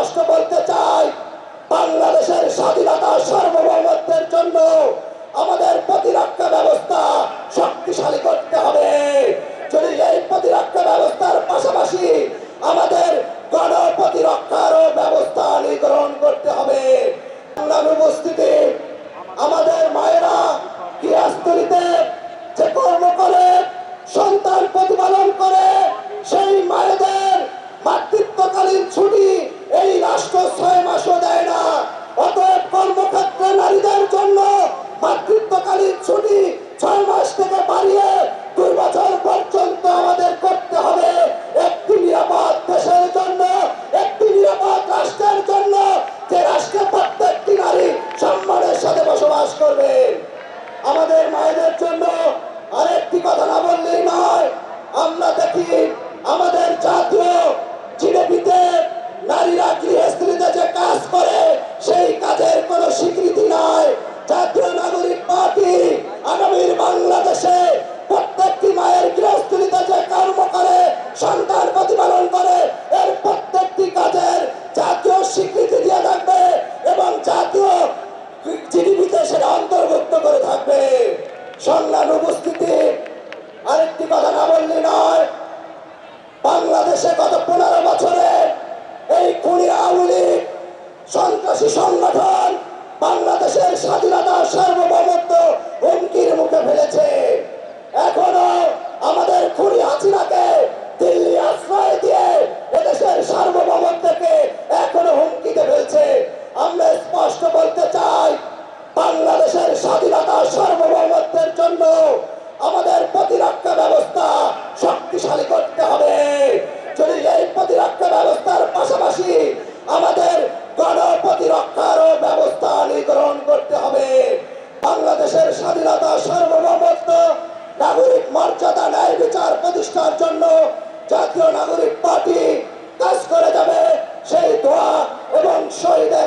স্পষ্ট বলতে চাই, বাংলাদেশের স্বাধীনতা সার্বভৌমত্বের জন্য আমাদের প্রতিরক্ষা ব্যবস্থা শক্তিশালী করতে হবে। যদি এই প্রতিরক্ষা ব্যবস্থার পাশাপাশি আমাদের গণ প্রতিরক্ষারও ব্যবস্থা নিগ্রহণ করতে হবে বাংলার উপস্থিতি আমাদের মায়েরা ক্রিয়াস্থলিতে বাহিনীর জন্য আরেকটি কথা না বললেই নয়। আমরা দেখি আমাদের জাতীয় জিডিপিতে নারীরা গৃহস্থলীতে যে কাজ করে, সেই কাজের কোনো স্বীকৃতি নয় জাতীয় নাগরিক পার্টি আগামীর বাংলাদেশে প্রত্যেকটি মায়ের গৃহস্থলীতে যে কর্ম করে, সন্তান প্রতিপালন করে, এর প্রত্যেকটি কাজের জাতীয় স্বীকৃতি দিয়ে থাকবে এবং জাতীয় জিডিপিতে সেটা অন্তর্ভুক্ত করে থাকবে। সম্মান উপস্থিতি আরেকটি কথা না বললে নয়। বাংলাদেশে গত পনেরো বছরে এই খুনি আওয়ামী সন্ত্রাসী সংগঠন বাংলাদেশের স্বাধীনতা সার্বভৌমত্ব হুমকির মুখে ফেলেছে। এখনও আমাদের খুনি হাসিনাকে দিল্লি আশ্রয় দিয়ে এদেশের সার্বভৌমত্বকে এখনও হুমকিতে ফেলছে। আমরা স্পষ্ট বলতে চাই, বাংলাদেশের স্বাধীনতা সর্বভৌমত্বের জন্য আমাদের প্রতিরক্ষা ব্যবস্থা শক্তিশালী করতে হবে। যদি এই প্রতিরক্ষা ব্যবস্থার পাশাপাশি আমাদের গণ প্রতিরক্ষারও ব্যবস্থা গ্রহণ করতে হবে, বাংলাদেশের স্বাধীনতা সার্বভৌমত্ব নাগরিক মর্যাদা ন্যায় বিচার প্রতিষ্ঠার জন্য জাতীয় নাগরিক পার্টি কাজ করে যাবে। সেই দোয়া এবং শহীদের